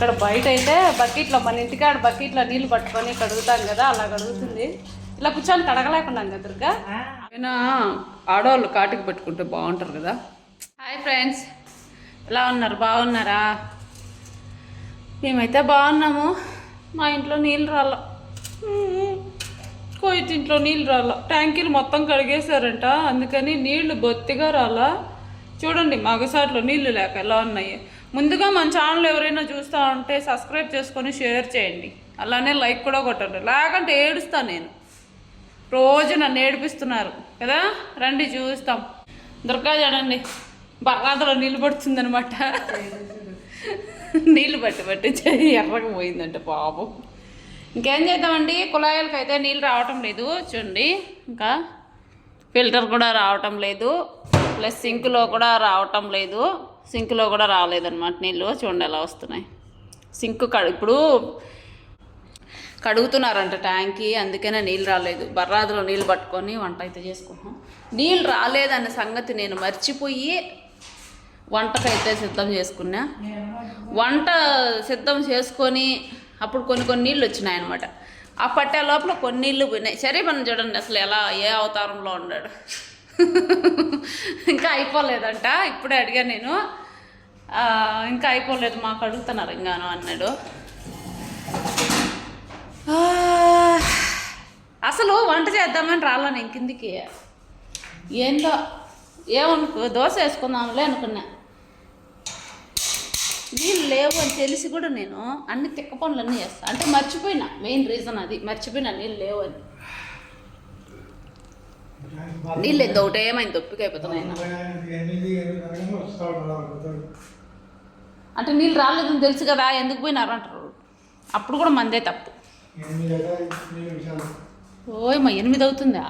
ఇక్కడ బయట అయితే బకెట్లో మన ఇంటికాడ బకెట్లో నీళ్ళు పట్టుకొని కడుగుతాం కదా అలా కడుగుతుంది ఇలా కూర్చొని కడగలేకున్నాం కదా దుర్గా? అయినా ఆడవాళ్ళు కాటికి పెట్టుకుంటే బాగుంటారు కదా. హాయ్ ఫ్రెండ్స్ ఎలా ఉన్నారు? బాగున్నారా? మేమైతే బాగున్నాము. మా ఇంట్లో నీళ్ళు రాల. కోయిట్ ఇంట్లో నీళ్ళు రాల. ట్యాంకీలు మొత్తం కడిగేశారంట. అందుకని నీళ్ళు బొత్తిగా రాలా. చూడండి మగసాట్లో నీళ్ళు లేక ఎలా ఉన్నాయి. ముందుగా మన ఛానల్ ఎవరైనా చూస్తూ ఉంటే సబ్స్క్రైబ్ చేసుకొని షేర్ చేయండి. అలానే లైక్ కూడా కొట్టండి. లేకంటే ఏడుస్తాను నేను. రోజు నన్ను ఏడిపిస్తున్నారు. కదా? రండి చూస్తాం. దుర్గా చూడండి. బర్రాదలో నీళ్ళు పడుతుందనమాట నీళ్ళు పట్టి పట్టి చెయ్యి ఎర్రగా పోయిందంట పాపం. ఇంకేం చేద్దామండి? కుళాయిలకి అయితే నీళ్ళు రావటం లేదు. చూడండి. ఇంకా ఫిల్టర్ కూడా రావటం లేదు. ప్లస్ సింక్లో కూడా రావటం లేదు. సింక్లో కూడా రాలేదన్నమాట నీళ్ళు. చూడండి ఎలా వస్తున్నాయి. సింక్ కడు ఇప్పుడు కడుగుతున్నారంట ట్యాంకి అందుకనే నీళ్ళు రాలేదు. బర్రాదులో నీళ్ళు పట్టుకొని వంట అయితే చేసుకుంటున్నాం. నీళ్ళు రాలేదన్న సంగతి నేను మర్చిపోయి వంటకైతే సిద్ధం చేసుకున్నా. వంట సిద్ధం చేసుకొని అప్పుడు కొన్ని కొన్ని నీళ్ళు వచ్చినాయి అనమాట ఆ పట్టే లోపల కొన్ని నీళ్ళు పోయినాయి. సరే మనం చూడండి అసలు ఎలా ఏ అవతారంలో ఉన్నాడు. ఇంకా అయిపోలేదంట. ఇప్పుడే అడిగా నేను. ఇంకా అయిపోలేదు మాకు అడుగుతున్నారు ఇంకాను అన్నాడు అసలు వంట చేద్దామని రాలా నేను కిందికి ఏందో ఏమనుకో దోశ వేసుకుందాంలే అనుకున్నా నీళ్ళు లేవు అని తెలిసి కూడా నేను అన్ని తిక్క పనులు అన్నీ చేస్తాను అంటే మర్చిపోయినా మెయిన్ రీజన్ అది మర్చిపోయినా నీళ్ళు లేవు అని నీళ్ళు ఎంత ఒకటేమైంది ఏమైంది అయిపోతున్నాయి అంటే నీళ్ళు రాలేదని తెలుసు కదా ఎందుకు పోయినారు అంటారు. అప్పుడు కూడా మందే తప్పు. ఓయ్ మా ఎనిమిది అవుతుందా?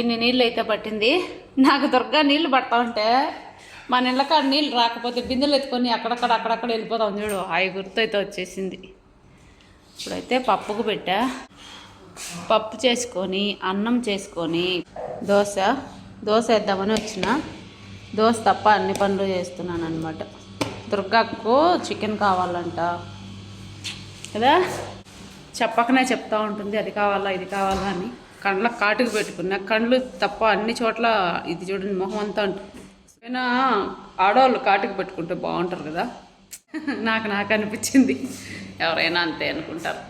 ఇన్ని నీళ్ళు అయితే పట్టింది? నాకు దుర్గా నీళ్ళు పడతా ఉంటే మా నీళ్ళకాడ నీళ్ళు రాకపోతే బిందెలు ఎత్తుకొని అక్కడక్కడ అక్కడక్కడ వెళ్ళిపోతాం చూడు. హాయి గుర్తు అయితే వచ్చేసింది. ఇప్పుడైతే పప్పుకు పెట్టా. పప్పు చేసుకొని అన్నం చేసుకొని దోశ దోశ వేద్దామని వచ్చిన. దోశ తప్ప అన్ని పనులు చేస్తున్నాను అనమాట దుర్గాకు చికెన్ కావాలంట. కదా? చెప్పకనే చెప్తా ఉంటుంది అది కావాలా ఇది కావాలా అని. కండ్ల కాటుకు పెట్టుకున్నా కండ్లు తప్ప అన్ని చోట్ల ఇది చూడండి మొహం అంతా ఉంటుంది అయినా ఆడవాళ్ళు కాటుకు పెట్టుకుంటే బాగుంటారు కదా? నాకు నాకు అనిపించింది. ఎవరైనా అంతే అనుకుంటారు.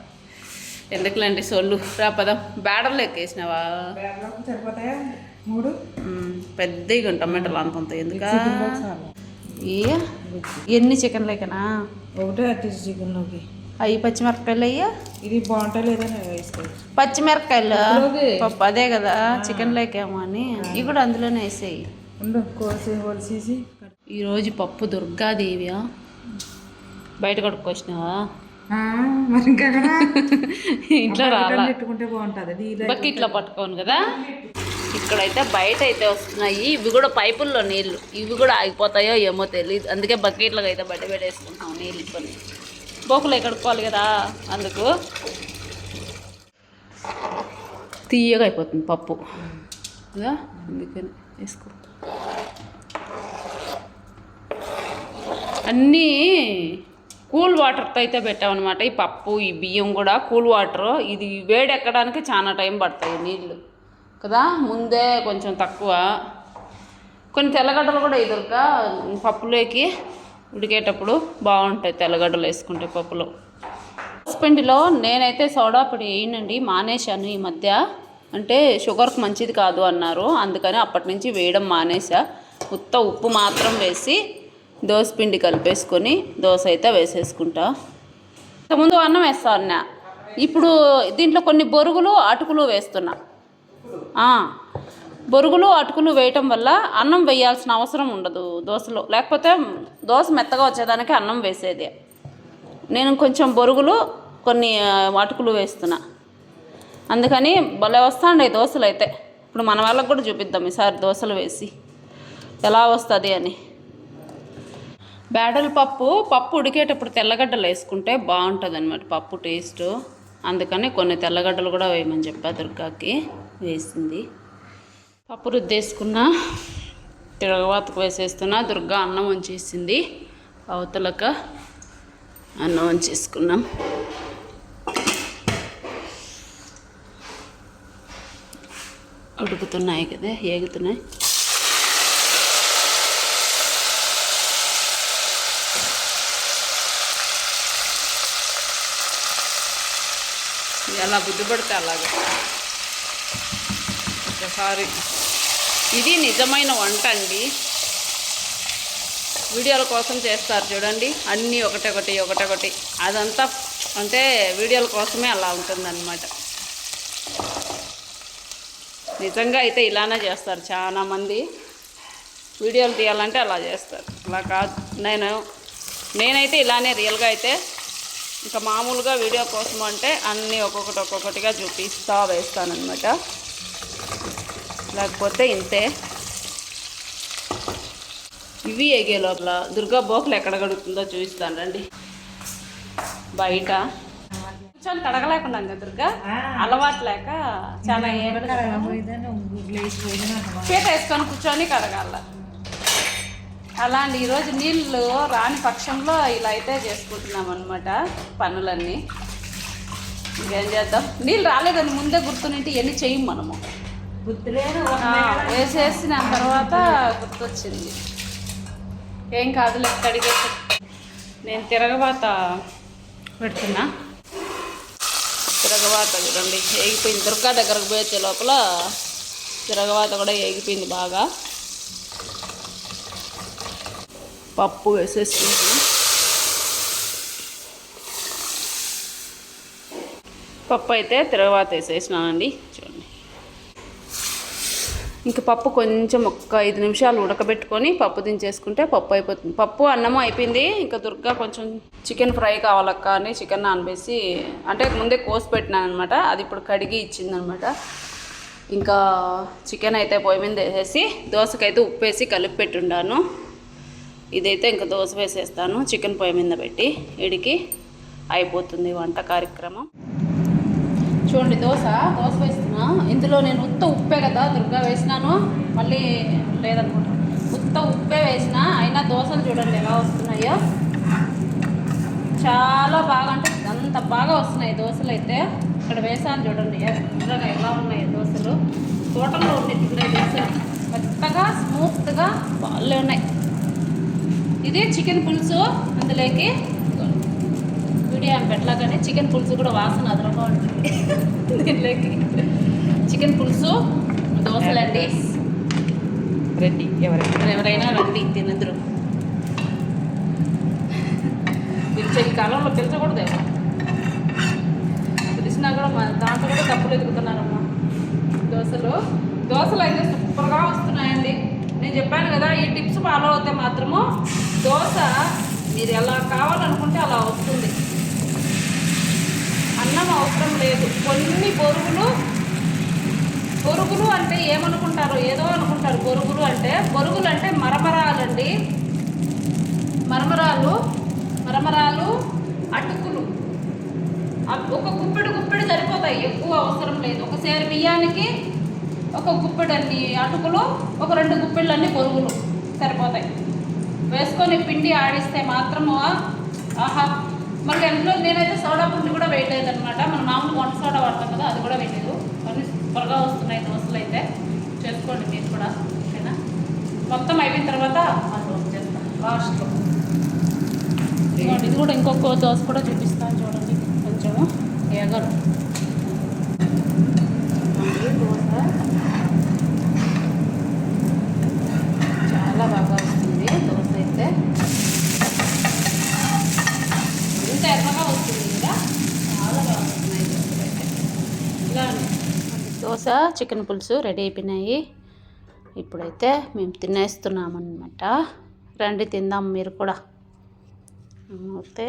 ఎందుకులేండి సొల్లు? రాపదం బ్యాడర్లు ఎక్కేసినావా? సరిపోతాయా? మూడు? పెద్దగా టమాటాలు అంతంత. ఎందుకా? ఏ? ఎన్ని చికెన్ లేకనా ఒకటే అట్టించి చికెన్లోకి అవి పచ్చిమిరపకాయలు అయ్యా? ఇది లేదని వేసుకోవచ్చు. పచ్చిమిరపకాయలు? పప్పు అదే కదా చికెన్ లేకేమో అని. ఇవి కూడా అందులోనే వేసేయి. ఉండు కోసి ఒలిసేసి ఈరోజు పప్పు దుర్గాదేవియా బయట కొట్టుకొచ్చినావా ఆ, మరి ఇంట్లో రాలా. బకెట్లో పట్టుకోను కదా? ఇక్కడైతే బయట అయితే వస్తున్నాయి. ఇవి కూడా పైపుల్లో నీళ్ళు ఇవి కూడా ఆగిపోతాయో ఏమో తెలియదు అందుకే బకెట్లకు అయితే బట్ట పెట్టేసుకుంటాం నీళ్ళు కొన్ని బోకులు కడుక్కోవాలి కదా అందుకు. తీయగా అయిపోతుంది పప్పు. అందుకని వేసుకో. అన్నీ కూల్ వాటర్తో అయితే పెట్టామన్నమాట. ఈ పప్పు ఈ బియ్యం కూడా కూల్ వాటర్. ఇది వేడెక్కడానికి చాలా టైం పడతాయి నీళ్ళు. కదా? ముందే కొంచెం తక్కువ. కొన్ని తెల్లగడ్డలు కూడా ఎదురుక పప్పులోకి ఉడికేటప్పుడు బాగుంటాయి తెల్లగడ్డలు వేసుకుంటే పప్పులో. పిండిలో నేనైతే సోడా పొడి వేయనండి మానేశాను ఈ మధ్య. అంటే షుగర్కి మంచిది కాదు అన్నారు. అందుకని అప్పటి నుంచి వేయడం మానేసా ఉత్త ఉప్పు మాత్రం వేసి దోశ పిండి కలిపేసుకొని దోశ అయితే వేసేసుకుంటా. ఇంతకుముందు అన్నం వేస్తా అన్న. ఇప్పుడు దీంట్లో కొన్ని బొరుగులు అటుకులు వేస్తున్నా. బొరుగులు అటుకులు వేయటం వల్ల అన్నం వేయాల్సిన అవసరం ఉండదు దోశలో. లేకపోతే దోశ మెత్తగా వచ్చేదానికి అన్నం వేసేది. నేను కొంచెం బొరుగులు కొన్ని అటుకులు వేస్తున్నా. అందుకని భలే వస్తాండే దోశలు అయితే ఇప్పుడు మన వాళ్ళకు కూడా చూపిద్దాం ఈసారి దోశలు వేసి. ఎలా వస్తుంది అని. బ్యాడల పప్పు పప్పు ఉడికేటప్పుడు తెల్లగడ్డలు వేసుకుంటే బాగుంటుంది అనమాట పప్పు టేస్ట్. అందుకని కొన్ని తెల్లగడ్డలు కూడా వేయమని చెప్పా దుర్గాకి వేసింది. పప్పు రుద్దేసుకున్న తిరగవాతకు వేసేస్తున్నా దుర్గా అన్నం వంచేసింది. అవతలక అన్నం చేసుకున్నాం ఉడుకుతున్నాయి కదా ఏగుతున్నాయి? అలా బుద్ధి పడితే అలాగే. ఒకసారి ఇది నిజమైన వంట అండి. వీడియోల కోసం చేస్తారు చూడండి. అన్నీ ఒకటొకటి ఒకటొకటి అదంతా అంటే వీడియోల కోసమే అలా ఉంటుందన్నమాట. నిజంగా అయితే ఇలానే చేస్తారు చాలామంది వీడియోలు తీయాలంటే అలా చేస్తారు. అలా కాదు. నేను నేనైతే ఇలానే రియల్గా అయితే ఇంకా మామూలుగా వీడియో కోసం అంటే అన్నీ ఒక్కొక్కటి ఒక్కొక్కటిగా చూపిస్తా వేస్తానన్నమాట. లేకపోతే ఇంతే. ఇవి ఎగే లోపల. దుర్గా బోకులు ఎక్కడ కడుగుతుందో చూపిస్తాను రండి. బయట. కూర్చొని కడగలేకుండా దుర్గా? అలవాటు లేక చాలా పీట వేసుకొని కూర్చొని కడగాల. అలా అండి ఈరోజు నీళ్ళు రాని పక్షంలో ఇలా అయితే చేసుకుంటున్నాం అనమాట పనులన్నీ. ఇంకేం చేద్దాం? నీళ్ళు రాలేదని ముందే గుర్తునింటి ఎన్ని చెయ్యం మనము. వేసేసిన తర్వాత గుర్తొచ్చింది. ఏం కాదులే కడిగేసి నేను తిరగబాత పెడుతున్నా. తిరగబాత చూడండి ఏగిపోయింది. దుర్గా దగ్గరకు పోయే లోపల తిరగబాత కూడా ఏగిపోయింది బాగా. పప్పు వేసేసుకుంటున్నాం పప్పు అయితే తర్వాత వేసేసినానండి చూడండి. ఇంక పప్పు కొంచెం ఒక్క ఐదు నిమిషాలు ఉడకబెట్టుకొని పప్పు దించేసుకుంటే పప్పు అయిపోతుంది. పప్పు అన్నము అయిపోయింది ఇంకా దుర్గా కొంచెం చికెన్ ఫ్రై కావాలక్క అని చికెన్ నానబేసి అంటే ముందే కోసి పెట్టినాను అనమాట అది ఇప్పుడు కడిగి ఇచ్చిందనమాట. ఇంకా చికెన్ అయితే పొయ్యి మీద వేసేసి దోసకైతే ఉప్పు వేసి కలిపి పెట్టుండాను. ఇదైతే ఇంకా దోశ వేసేస్తాను చికెన్ పొయ్యి మీద పెట్టి ఇడికి అయిపోతుంది వంట కార్యక్రమం. చూడండి దోశ దోశ వేస్తున్నా. ఇందులో నేను ఉత్త ఉప్పే కదా దుర్గా వేసినాను. మళ్ళీ లేదనుకుంటా. ఉత్త ఉప్పే వేసిన అయినా దోశలు చూడండి ఎలా వస్తున్నాయో. చాలా బాగా అంటే అంత బాగా వస్తున్నాయి దోశలు అయితే. ఇక్కడ వేసాను చూడండి ఎర్రగా ఎలా ఉన్నాయి దోశలు. తోటలో ఉండే దోశలు. మెత్తగా స్మూత్గా బాగా ఉన్నాయి. ఇది చికెన్ పులుసు అందులోకి వీడియో పెట్టలాగానే చికెన్ పులుసు కూడా వాసన అదనంగా ఉంటుంది. దీనిలోకి చికెన్ పులుసు దోశలండి. రెడ్డి ఎవరైనా. ఎవరైనా రండి తినదురు పిలిచే ఈ కాలంలో పిలిచకూడదేమో పిలిచినా కూడా మా దాంట్లో కూడా తప్పులు ఎదుగుతున్నారమ్మా. దోశలు దోశలు అయితే సూపర్గా వస్తున్నాయండి. నేను చెప్పాను కదా ఈ టిప్స్ ఫాలో అవుతే మాత్రము దోశ మీరు ఎలా కావాలనుకుంటే అలా వస్తుంది. అన్నం అవసరం లేదు. కొన్ని బొరుగులు బొరుగులు అంటే ఏమనుకుంటారు? ఏదో అనుకుంటారు. బొరుగులు అంటే బొరుగులు అంటే మరమరాలండి. మరమరాలు మరమరాలు అటుకులు. ఒక గుప్పెడు గుప్పెడు సరిపోతాయి. ఎక్కువ అవసరం లేదు. ఒక సేరు బియ్యానికి ఒక గుప్పెడన్ని అటుకులు ఒక రెండు గుప్పెళ్ళన్ని బొరుగులు సరిపోతాయి. వేసుకొని పిండి ఆడిస్తే మాత్రము ఆహా మళ్ళీ అందులో నేనైతే సోడా పిండి కూడా వేయలేదు అనమాట మనం మామూలు వంట సోడా వాడతాం కదా అది కూడా వేయలేదు. అన్నీ త్వరగా వస్తున్నాయి దోశలు అయితే. చేసుకోండి మీరు కూడా ఓకేనా? మొత్తం అయిపోయిన తర్వాత మళ్ళీ దోశ చేస్తాం లాస్ట్లో. ఇదిగోండి, ఇది కూడా ఇంకొక దోశ కూడా చూపిస్తాను చూడండి కొంచెము. ఎగరు దోశ చాలా బాగా వస్తుంది దోశ అయితే ఇంత ఎర్రగా వస్తుంది కదా చాలా బాగా వస్తున్నాయి దోశలు అయితే ఇలా దోశ చికెన్ పులుసు రెడీ అయిపోయినాయి. ఇప్పుడైతే మేము తినేస్తున్నామన్నమాట. రండి తిందాం మీరు కూడా. అయితే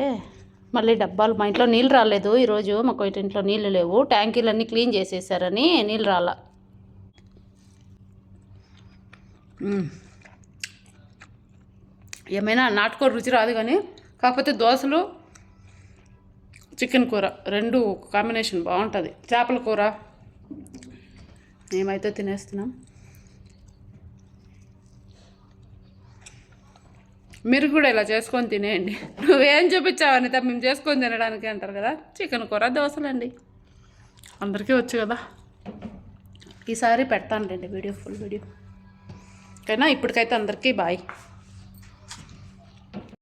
మళ్ళీ డబ్బాలు మా ఇంట్లో నీళ్ళు రాలేదు. ఈరోజు మాకు ఇంట్లో నీళ్ళు లేవు. ట్యాంకీలన్నీ క్లీన్ చేసేసారని నీళ్ళు రాల. ఏమైనా నాటుకోర రుచి రాదు కానీ కాకపోతే దోశలు చికెన్ కూర రెండు కాంబినేషన్ బాగుంటుంది. చేపల కూర మేమైతే తినేస్తున్నాం. మీరు కూడా ఇలా చేసుకొని తినేయండి. నువ్వేం చూపించావు అనిత? మేము చేసుకొని తినడానికి అంటారు కదా. చికెన్ కూర దోశలండి. అందరికీ వచ్చు కదా. ఈసారి పెడతానులేండి వీడియో ఫుల్ వీడియో. ఓకేనా ఇప్పటికైతే అందరికీ బాయ్.